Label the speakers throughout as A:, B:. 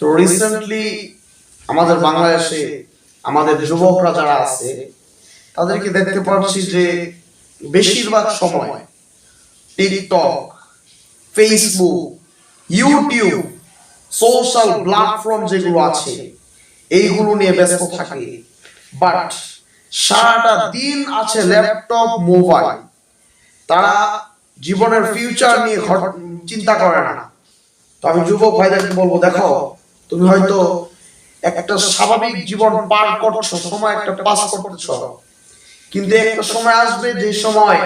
A: তো রিসেন্টলি আমাদের বাংলাদেশে আমাদের যুবকরা যারা আছে, তাদেরকে দেখতে পাচ্ছি যে বেশিরভাগ সময় TikTok Facebook YouTube social platform যেগুলো আছে, এইগুলো নিয়ে ব্যস্ত থাকে। বাট সারাটা দিন আছে ল্যাপটপ মোবাইল তারা জীবনের ফিউচার নিয়ে চিন্তা করে না। তো আমি যুবক ভাইদেরকে বলব, দেখো তুমি হয়তো একটা স্বাভাবিক জীবন পার করছ, সময় একটা পাস করতেছো কিন্তু একটা সময় আসবে যে সময়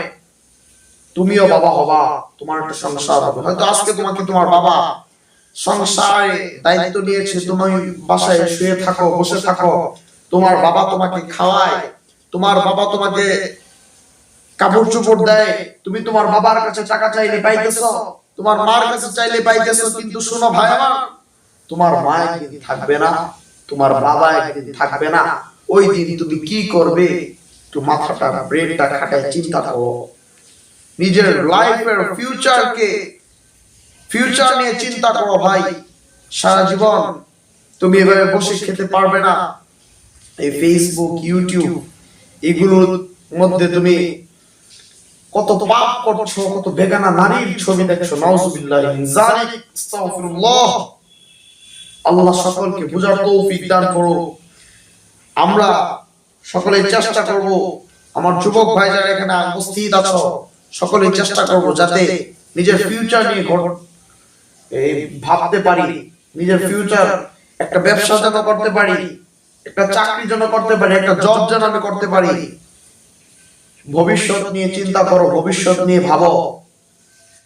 A: তুমিও বাবা হবা, তোমার একটা সংসার হবে। হয়তো আজকে তোমাকে তোমার বাবা সংসারে দায়িত্ব নিয়েছে, তুমি বাসায় শুয়ে থাকো, বসে থাকো, তোমার বাবা তোমাকে খাওয়ায়, তোমার বাবা তোমাকে কাপড় চোপড় দেয়, তুমি তোমার বাবার কাছে টাকা চাইলে পাইতেছো, তোমার মার কাছে চাইলে পাইতেছো, কিন্তু শোনো ভাই আমার তোমার মা একদিন থাকবে না, তোমার বাবা একদিন থাকবে না। ওই দিন তুমি কি করবে? মাথাটা, ব্রেনটা খাটায় চিন্তা করো। নিজের লাইফের ফিউচারকে, ফিউচার নিয়ে চিন্তা করো ভাই। সারা জীবন তুমি এভাবে বসে খেতে পারবে না। এই ফেসবুক ইউটিউব এগুলোর মধ্যে তুমি কত পাপ করছ, কত বেগানা নারীর ছবি দেখছ। নাউজুবিল্লাহ যালিক আস্তাগফিরুল্লাহ আল্লাহ সকলকে বুঝার তৌফিক দান করো। আমরা সকলে চেষ্টা করব। আমার যুবক ভাই যারা এখানে উপস্থিত আছো সকলে চেষ্টা করব যাতে নিজের ফিউচার নিয়ে এই ভাবতে পারি, নিজের ফিউচার একটা ব্যবসা যেন করতে পারি, একটা চাকরি যেন করতে পারি, একটা জব যেন আমি করতে পারি। ভবিষ্যৎ নিয়ে চিন্তা করো, ভবিষ্যৎ নিয়ে ভাবো।